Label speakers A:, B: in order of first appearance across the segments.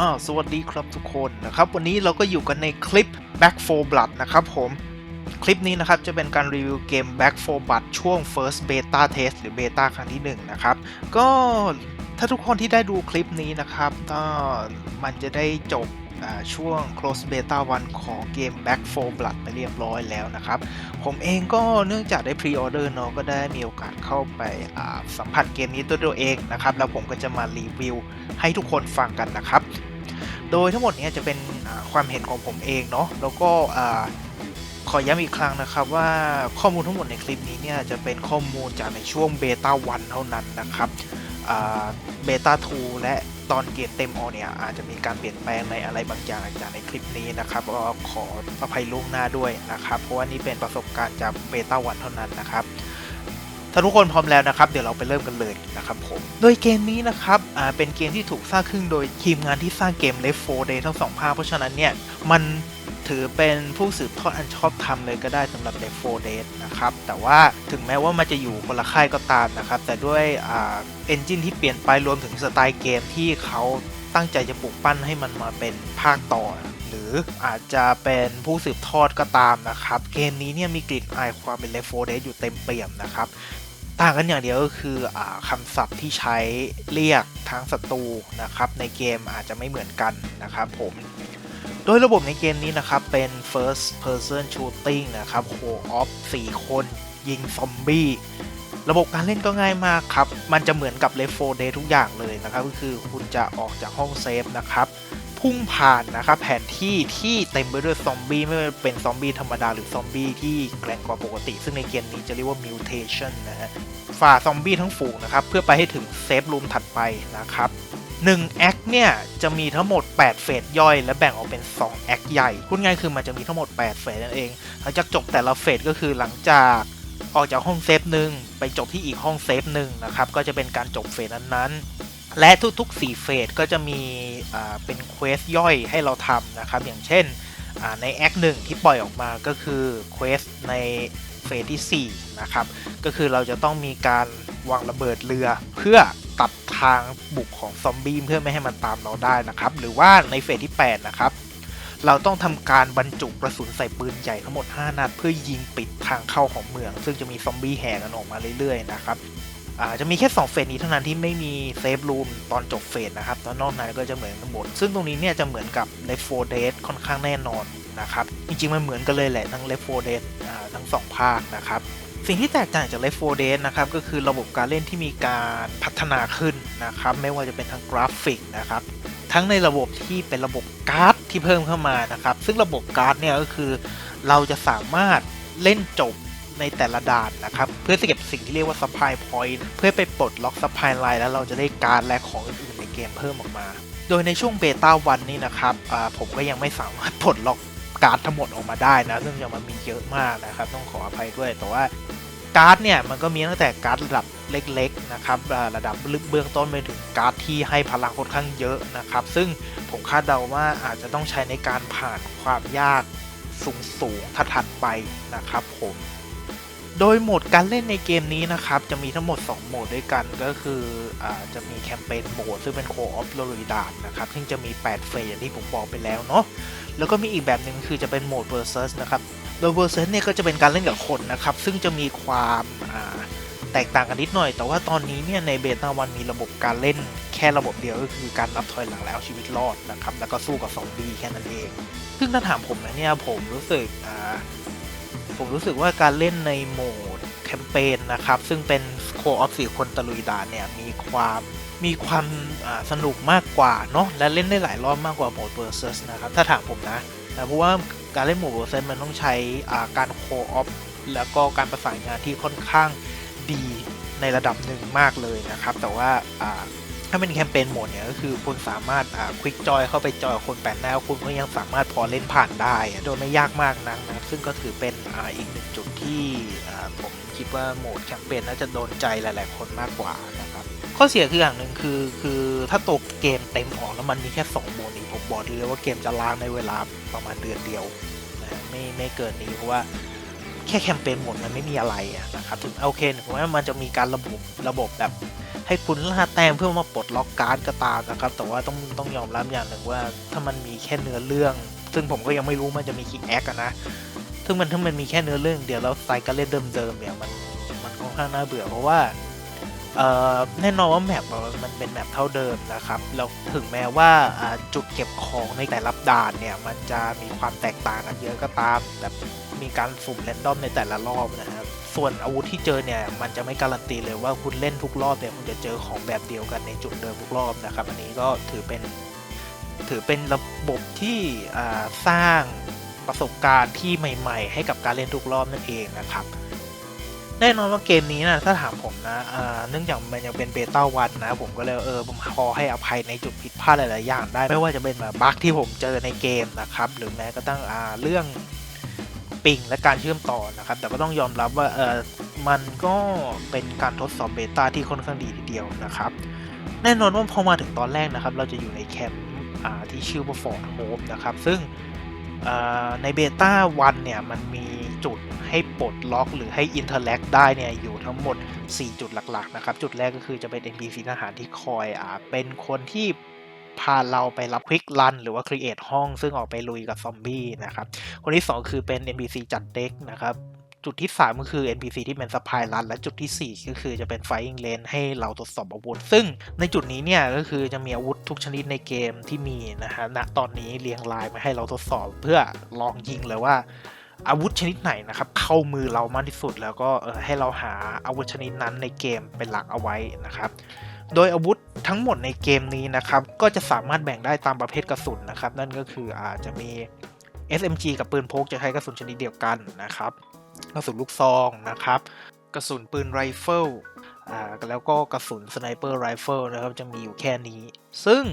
A: อ่าสวัสดีครับทุกคนนะครับ วันนี้เราก็อยู่กันในคลิป Back 4 Blood นะครับผมคลิปนี้นะครับจะเป็นการรีวิวเกม Back 4 Blood ช่วง First Beta Test หรือ Beta ครั้งที่1นะครับก็ถ้าทุกคนที่ได้ดูคลิปนี้นะครับก็มันจะได้จบช่วง Close Beta 1 ของเกม Back 4 Blood ไปเรียบร้อยแล้วนะครับ ผมเองก็เนื่องจากได้พรีออเดอร์เนาะก็ได้มีโอกาสเข้าไปสัมผัสเกมนี้ตัวตัวเองนะครับ แล้วผมก็จะมารีวิวให้ทุกคนฟังกันนะครับ โดยทั้งหมดนี้จะเป็นความเห็นของผมเองเนาะแล้วก็ขอย้ำอีกครั้งนะครับว่าข้อมูลทั้งหมดในคลิปนี้เนี่ยจะเป็นข้อมูลจากในช่วงเบต้า1เท่านั้นนะครับเบต้า2และตอนเกมเต็มออเนี่ยอาจจะมีการเปลี่ยนแปลงในอะไรบางอย่างจากในคลิปนี้นะครับก็ขออภัยล่วงหน้าด้วยนะครับ เพราะว่านี่เป็นประสบการณ์จากเบต้า1เท่านั้นนะครับ ถ้าทุกคนพร้อมแล้วนะครับเดี๋ยวเราไปเริ่มกันเลยนะครับผมโดยเกมนี้นะครับอ่าเป็นเกมที่ถูกสร้างขึ้นโดยทีมงานที่สร้างเกม Left 4 Dead ทั้งสองภาคเพราะฉะนั้นเนี่ยมันถือเป็นผู้สืบทอดอันชอบธรรมเลยก็ได้สำหรับ Left 4 Dead นะครับแต่ว่าถึงแม้ว่ามันจะอยู่คนละค่ายก็ตามนะครับแต่ด้วยอ่าเอนจินที่เปลี่ยนไปรวมถึงสไตล์เกมที่เขาตั้งใจจะปลูกปั้นให้มันมาเป็นภาคต่อหรืออาจจะเป็นผู้สืบทอดก็ตามนะครับ เกมนี้เนี่ยมีกลิ่นอายความเป็น Left 4 Dead อยู่เต็มเปี่ยมนะครับ ต่างกันอย่างเดียวก็คืออคำศัพท์ที่ใช้เรียกทั้งศัตรูนะครับ ในเกมอาจจะไม่เหมือนกันนะครับผม โดยระบบในเกมนี้นะครับ เป็น first person shooting นะครับ co-op 4คนยิงซอมบี้ระบบการเล่นก็ง่ายมากครับ มันจะเหมือนกับ Left 4 Dead ทุกอย่างเลยนะครับ ก็คือคุณจะออกจากห้องเซฟนะครับ พุ่งผ่านนะครับแผนที่ที่เต็มไปด้วยซอมบี้ไม่ว่าเป็นซอมบี้ธรรมดาหรือซอมบี้ที่แกร่งกว่าปกติ ซึ่งในเกมนี้จะเรียกว่า mutation นะฮะฝ่าซอมบี้ทั้งฝูงนะครับ เพื่อไปให้ถึงเซฟรูมถัดไปนะครับ1แอคเนี่ยจะมีทั้งหมด 8 เฟสย่อย และแบ่งออกเป็น 2 แอคใหญ่พูดง่ายคือมันจะมีทั้งหมด 8 เฟสนั่นเองหลังจากจบแต่ละเฟสก็คือหลังจากออกจากห้องเซฟหนึ่งไปจบที่อีกห้องเซฟหนึ่งนะครับก็จะเป็นการจบเฟสนั้นๆ และทุกๆ4เฟสก็จะมีเป็นเควสย่อยให้เราทำนะครับ อย่างเช่นในแอคหนึ่งที่ปล่อยออกมาก็คือเควสในเฟสที่ 4 นะครับ ก็คือเราจะต้องมีการวางระเบิดเรือเพื่อตัดทางบุกของซอมบี้เพื่อไม่ให้มันตามเราได้นะครับ หรือว่าในเฟสที่ 8 นะครับ เราต้องทำการบรรจุกระสุนใส่ปืนใหญ่ทั้งหมด 5 นัด เพื่อยิงปิดทางเข้าของเมือง ซึ่งจะมีซอมบี้แห่กันออกมาเรื่อยๆนะครับ อาจะมีแค่ 2 เฟสนี้เท่านั้นที่ไม่มีเซฟรูมตอนจบเฟสนะครับตอนนอกนั้นก็จะเหมือนกันหมด ซึ่งตรงนี้เนี่ยจะเหมือนกับ Left 4 Dead ค่อนข้างแน่นอนนะครับ จริงๆ มันเหมือนกันเลยแหละทั้ง Left 4 Dead อ่าทั้ง 2 ภาคนะครับ สิ่งที่แตกต่างจาก Left 4 Dead นะครับ ก็คือระบบการเล่นที่มีการพัฒนาขึ้นนะครับ ไม่ว่าจะเป็นทั้งกราฟิกนะครับ ทั้งในระบบที่เป็นระบบการ์ดที่เพิ่มเข้ามานะครับ ซึ่งระบบการ์ดเนี่ยก็คือเราจะสามารถเล่นจบ ในแต่ละด่านนะครับ เพื่อจะเก็บสิ่งที่เรียกว่า supply point เพื่อไปปลดล็อก supply line แล้วเราจะได้การและของอื่นๆในเกมเพิ่มออกมา โดยในช่วงเบต้าวันนี้นะครับผมก็ยังไม่สามารถปลดล็อกการ์ดทั้งหมดออกมาได้นะ ซึ่งจะมันมีเยอะมากนะครับ ต้องขออภัยด้วย แต่ว่าการ์ดเนี่ยมันก็มีตั้งแต่การ์ดระดับเล็กๆนะครับระดับลึกเบื้องต้นไปถึงการ์ดที่ให้พลังค่อนข้างเยอะนะครับ ซึ่งผมคาดเดาว่าอาจจะต้องใช้ในการผ่านความยากสูงๆถัดๆไปนะครับผม โดยโหมดการเล่นในเกมนี้นะครับ จะมีทั้งหมด 2 โหมดด้วยกันก็คืออจะมีแคมเปญโหมด ซึ่งเป็นโคออฟโลริดานะครับซึ่งจะมี 8 เฟสอย่างที่ผมบอกไปแล้วเนาะแล้วก็มีอีกแบบหนึ่งคือจะเป็นโหมด versus นะครับโดย versus เนี่ยก็จะเป็นการเล่นกับคนนะครับ ซึ่งจะมีความแตกต่างกันนิดหน่อย แต่ว่าตอนนี้เนี่ยในเบต้าวันมีระบบการเล่นแค่ระบบเดียวก็คือการนับถอยหลังแล้วชีวิตรอดนะครับแล้วก็สู้กับซอมบี้แค่นั้นเอง ซึ่งถ้าถามผมนะเนี่ยผมรู้สึก ผมรู้สึกว่าการเล่นในโหมดแคมเปญนะครับ ซึ่งเป็นโคออฟสี่คนตะลุยด่านเนี่ยมีความมีความสนุกมากกว่าเนาะและเล่นได้หลายรอบมากกว่าโหมด versus นะครับ ถ้าถามผมนะนะเพราะว่าการเล่นโหมด versus มันต้องใช้การโคออฟแล้วก็การประสานงานที่ค่อนข้างดีในระดับหนึ่งมากเลยนะครับ แต่ว่า ถ้าเป็นแคมเปญโหมดเนี่ยก็คือคุณสามารถอ่าควิกจอยเข้าไปจอยคนแปลกหน้าคุณก็ยังสามารถพอเล่นผ่านได้ โดยไม่ยากมากนักนะซึ่งก็ถือเป็นอ่าอีกหนึ่งจุดที่อ่าผมคิดว่าโหมดแคมเปญน่าจะโดนใจหลาย ๆ คนมากกว่านะครับข้อเสียคืออย่างหนึ่งคือคือถ้าตัวเกมเต็มออกแล้วมันมีแค่2โหมดนี้ผมบอกเลยว่าเกมจะล้างในเวลาประมาณเดือนเดียวนะฮะไม่ไม่เกินนี้เพราะว่า แค่แคมเปญหมดมันไม่มีอะไรนะครับถึงโอเคถึงแม้ว่ามันจะมีการระบบระบบแบบ ให้คุณล่าแต้มเพื่อมาปลดล็อกการ์ดก็ตามนะครับ แต่ว่าต้องต้องยอมรับอย่างหนึ่งว่า ถ้ามันมีแค่เนื้อเรื่อง ซึ่งผมก็ยังไม่รู้มันจะมีคิกแอคนะซึ่งมันถ้ามันมีแค่เนื้อเรื่องเดียวแล้วสไตล์การเล่นเดิมๆเนี่ยมันมันค่อนข้างน่าเบื่อเพราะว่าแน่นอนว่าแมปมันเป็นแมปเท่าเดิมนะครับแล้วถึงแม้ว่าอ่าจุดเก็บของในแต่ละด่านเนี่ยมันจะมีความแตกต่างกันเยอะก็ตามแบบ มีการสุ่มแรนดอมในแต่ละรอบนะครับ ส่วนอาวุธที่เจอเนี่ย มันจะไม่การันตีเลยว่าคุณเล่นทุกรอบเนี่ยคุณจะเจอของแบบเดียวกันในจุดเดิมทุกรอบนะครับ อันนี้ก็ถือเป็นถือเป็นระบบที่สร้างประสบการณ์ที่ใหม่ ๆ ให้กับการเล่นทุกรอบนั่นเองนะครับแน่นอนว่าเกมนี้นะถ้าถามผมนะเนื่องจากมันยังเป็นเบต้าวันนะ ผมก็เลยเออผมพอให้อภัยในจุดผิดพลาดหลายๆอย่างได้ ไม่ว่าจะเป็นแบบบั๊กที่ผมเจอในเกมนะครับ หรือแม้กระทั่งเรื่อง ปิงและการเชื่อมต่อนะครับ แต่ก็ต้องยอมรับว่าเออมันก็เป็นการทดสอบเบต้าที่ค่อนข้างดีทีเดียวนะครับ แน่นอนว่าพอมาถึงตอนแรกนะครับ เราจะอยู่ในแคมป์ที่ชื่อว่าฟอร์ดโฮปนะครับ ซึ่งในเบต้าวันเนี่ยมันมีจุดให้ปลดล็อกหรือให้อินเทอร์แลกได้เนี่ยอยู่ทั้งหมด 4 จุดหลักๆนะครับ จุดแรกก็คือจะเป็น NPC ทหารที่คอยอเป็นคนที่ พาเราไปรับควิกรันหรือว่าครีเอทห้อง ซึ่งออกไปลุยกับซอมบี้นะครับ คนที่ 2 คือเป็น NPC จัดเด็กนะครับจุดที่ 3 ก็คือ NPC ที่เป็นสปายรันและจุดทีสี่4 ก็คือจะเป็น Firing Lane ให้เราทดสอบอาวุธ ซึ่งในจุดนี้เนี่ยก็คือจะมีอาวุธทุกชนิดในเกมที่มีนะฮะณตอนนี้เรียงรายมาให้เราทดสอบเพื่อลองยิงเลยว่าอาวุธชนิดไหนนะครับเข้ามือเรามากที่สุดแล้วก็ให้เราหาอาวุธชนิดนั้นในเกมเป็นหลักเอาไว้นะครับ โดยอาวุธทั้งหมดในเกมนี้นะครับ ก็จะสามารถแบ่งได้ตามประเภทกระสุนนะครับ นั่นก็คืออาจจะมี SMG กับปืนพกจะใช้กระสุนชนิดเดียวกันนะครับ กระสุนลูกซองนะครับ กระสุนปืนไรเฟิลอ่าแล้วก็กระสุนสไนเปอร์ไรเฟิลนะครับจะมีอยู่แค่นี้ ซึ่ง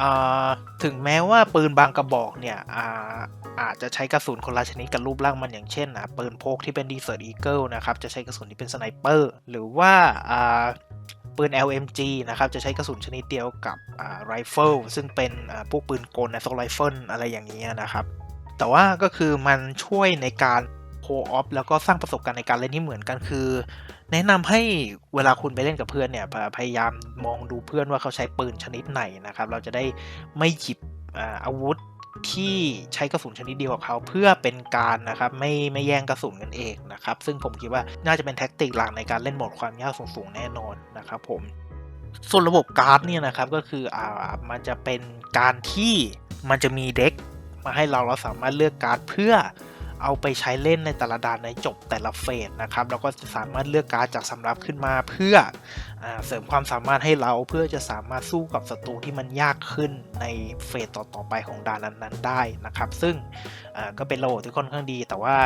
A: อ่าถึงแม้ว่าปืนบางกระบอกเนี่ยอ่าอาจจะใช้กระสุนคนละชนิดกับรูปร่างมันอย่างเช่นอะปืนพกที่เป็น Desert Eagle นะครับจะใช้กระสุนที่เป็นสไนเปอร์หรือว่าอ่า ปืน LMG นะครับ จะใช้กระสุนชนิดเดียวกับไรเฟิลซึ่งเป็นพวกปืนกลนะโซไรเฟิลอะไรอย่างนี้ยนะครับ แต่ว่าก็คือมันช่วยในการโคออฟแล้วก็สร้างประสบการณ์ในการเล่นที่เหมือนกันคือ แนะนำให้เวลาคุณไปเล่นกับเพื่อนเนี่ย พยายามมองดูเพื่อนว่าเขาใช้ปืนชนิดไหนนะครับ เราจะได้ไม่หยิบอาวุธ ที่ใช้กระสุนชนิดเดียวกับเขาเพื่อเป็นการนะครับไม่ไม่แย่งกระสุนกันเองนะครับซึ่งผมคิดว่าน่าจะเป็นแท็กติกหลักในการเล่นโหมดความยากสูงๆแน่นอนนะครับผมส่วนระบบการ์ดเนี่ยนะครับก็คืออ่ามันจะเป็นการที่มันจะมีเด็กมาให้เราเราสามารถเลือกการ์ดเพื่อ เอาไปใช้เล่นในแต่ละด่านในจบแต่ละเฟสนะครับแล้วก็สามารถเลือกการ์ดจากสำรับขึ้นมาเพื่ออเสริมความสามารถให้เราเพื่อจะสามารถสู้กับศัตรูที่มันยากขึ้นในเฟสต่อๆไปของด่านนั้นๆได้นะครับ ซึ่งก็เป็นระบบที่ค่อนข้างดีแต่ว่า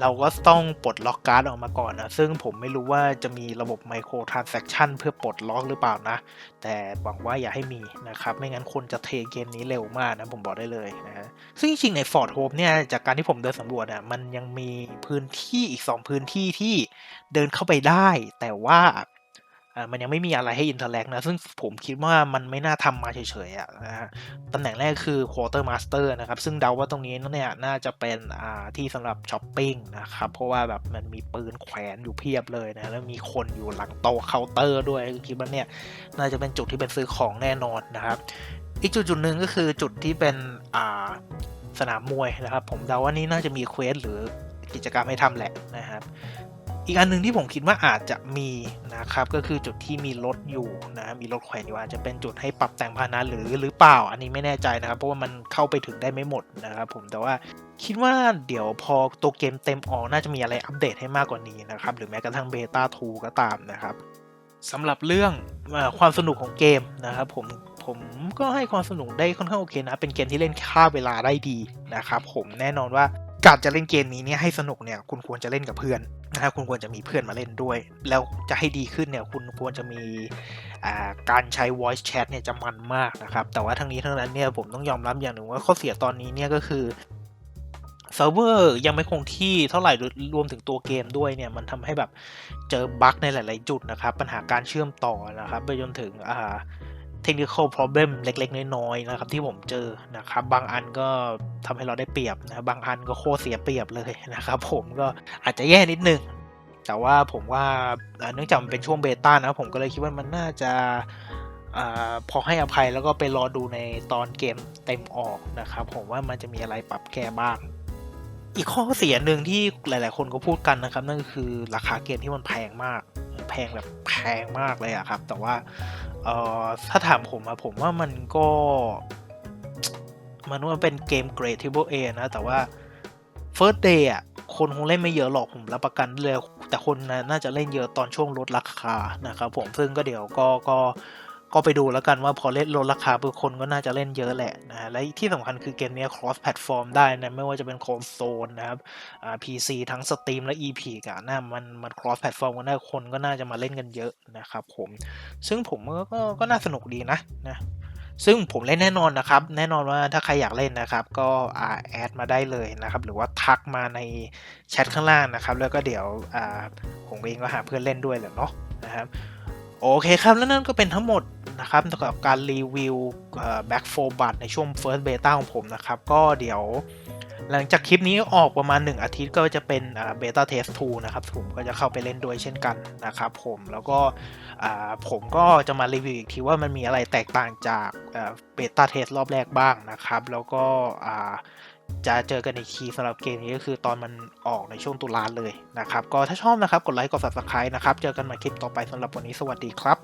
A: เราก็ต้องปลดล็อกการ์ดออกมาก่อนนะ ซึ่งผมไม่รู้ว่าจะมีระบบไมโครทราน s ซคชันเพื่อปลดล็อกหรือเปล่านะ แต่หวังว่าอย่าให้มีนะครับ ไม่งั้นคนจะเทเกมนี้เร็วมากนะ ผมบอกได้เลยนะฮะ ซึ่งจริงๆใน Ford Hope เนี่ย จากการที่ผมเดินสำรวจอะ มันยังมีพื้นที่อีก 2 พื้นที่ที่เดินเข้าไปได้ แต่ว่า อ่ามันยังไม่มีอะไรให้อินเทอร์แลกนะ ซึ่งผมคิดว่ามันไม่น่าทำมาเฉยๆอะนะฮะตำแหน่งแรกคือ Quarter Master นะครับ ซึ่งเดาว่าตรงนี้เนี่ยน่าจะเป็นอ่าที่สำหรับช้อปปิ้งนะครับ เพราะว่าแบบมันมีปืนแขวนอยู่เพียบเลยนะ แล้วมีคนอยู่หลังโต๊ะเคาน์เตอร์ด้วยคิดว่าเนี่ยน่าจะเป็นจุดที่เป็นซื้อของแน่นอนนะครับ อีกจุดจุดหนึ่งก็คือจุดที่เป็นอ่าสนามมวยนะครับ ผมเดาว่านี่น่าจะมีเควสหรือกิจกรรมให้ทำแหละนะครับ อีกอันหนึ่งที่ผมคิดว่าอาจจะมีนะครับก็คือจุดที่มีรถอยู่นะมีรถแขวนอยู่อาจจะเป็นจุดให้ปรับแต่งพาหนะหรือหรือเปล่า อันนี้ไม่แน่ใจนะครับ เพราะว่ามันเข้าไปถึงได้ไม่หมดนะครับผมแต่ว่าคิดว่าเดี๋ยวพอตัวเกมเต็มออกน่าจะมีอะไรอัปเดตให้มากกว่านี้นะครับหรือแม้กระทั่งเบต้า2ก็ตามนะครับสำหรับเรื่องความสนุกของเกมนะครับผมผมก็ให้ความสนุกได้ค่อนข้างโอเคนะ เป็นเกมที่เล่นค่าเวลาได้ดีนะครับผมแน่นอนว่า การจะเล่นเกมนี้เนี่ยให้สนุกเนี่ยคุณควรจะเล่นกับเพื่อนนะครับคุณควรจะมีเพื่อนมาเล่นด้วย แล้วจะให้ดีขึ้นเนี่ยคุณควรจะมีการใช้ voice chat เนี่ยจะมันมากนะครับ แต่ว่าทั้งนี้ทั้งนั้นเนี่ยผมต้องยอมรับอย่างหนึ่งว่าข้อเสียตอนนี้เนี่ยก็คือเซิร์ฟเวอร์ยังไม่คงที่เท่าไหร่รวมถึงตัวเกมด้วยเนี่ยมันทำให้แบบเจอบั๊กในหลาย ๆ จุดนะครับ ปัญหาการเชื่อมต่อนะครับ ไปจนถึงอ่า technical problem เล็ก ๆ น้อยๆนะครับ ที่ผมเจอนะครับ บางอันก็ทำให้เราได้เปรียบนะบางอันก็โคตรเสียเปรียบเลยนะครับ ผมก็อาจจะแย่นิดนึง แต่ว่าผมว่าอ่าเนื่องจากมันเป็นช่วงเบต้านะผมก็เลยคิดว่ามันน่าจะอาพอให้อภัยแล้วก็ไปรอดูในตอนเกมเต็มออกนะครับ ผมว่ามันจะมีอะไรปรับแก้บ้าง อีกข้อเสียหนึ่งที่หลาย ๆ คนก็พูดกันนะครับ นั่นก็คือราคาเกมที่มันแพงมาก แพงแบบแพงมากเลยอะครับ แต่ว่าเอ่อถ้าถามผมอะผมว่ามันก็มันว่าเป็นเกมเกรด Triple A นะ แต่ว่า First Day อะคนคงเล่นไม่เยอะหรอกผมรับประกันได้เลย แต่คนน่ะน่าจะเล่นเยอะตอนช่วงลดราคานะครับผมซึ่งก็เดี๋ยวก็ก็ ก็ไปดูแล้วกันว่าพอเล่นลดราคาปุ๊บคนก็น่าจะเล่นเยอะแหละนะและที่สำคัญคือเกมนี้ cross platform ได้นะไม่ว่าจะเป็น console นะครับอ่า PC ทั้ง Steam และ EP กันนะมันมัน cross platform กันได้คนก็น่าจะมาเล่นกันเยอะนะครับผมซึ่งผมก็ก็ก็น่าสนุกดีนะนะซึ่งผมเล่นแน่นอนนะครับ แน่นอนว่าถ้าใครอยากเล่นนะครับ ก็อ่าแอดมาได้เลยนะครับ หรือว่าทักมาในแชทข้างล่างนะครับ แล้วก็เดี๋ยวอ่าผมเองก็หาเพื่อนเล่นด้วยแหละเนาะนะครับ โอเคครับแล้วนั่นก็เป็นทั้งหมดนะครับสำหรับการรีวิว Back 4 Blood ในช่วง First Beta ของผมนะครับ ก็เดี๋ยว หลังจากคลิปนี้ออกประมาณ 1 อาทิตย์ก็จะเป็น Beta Test 2 นะครับ ผมก็จะเข้าไปเล่นด้วยเช่นกันนะครับผมแล้วก็ผมก็จะมารีวิวอีกทีว่ามันมีอะไรแตกต่างจากเบต้าเทสรอบแรกบ้างนะครับ แล้วก็ จะเจอกันอีกทีสำหรับเกมนี้ก็คือตอนมันออกในช่วงตุลาเลยนะครับ ก็ถ้าชอบนะครับ กดไลค์กด subscribe นะครับ เจอกันใหม่คลิปต่อไปสำหรับวันนี้สวัสดีครับ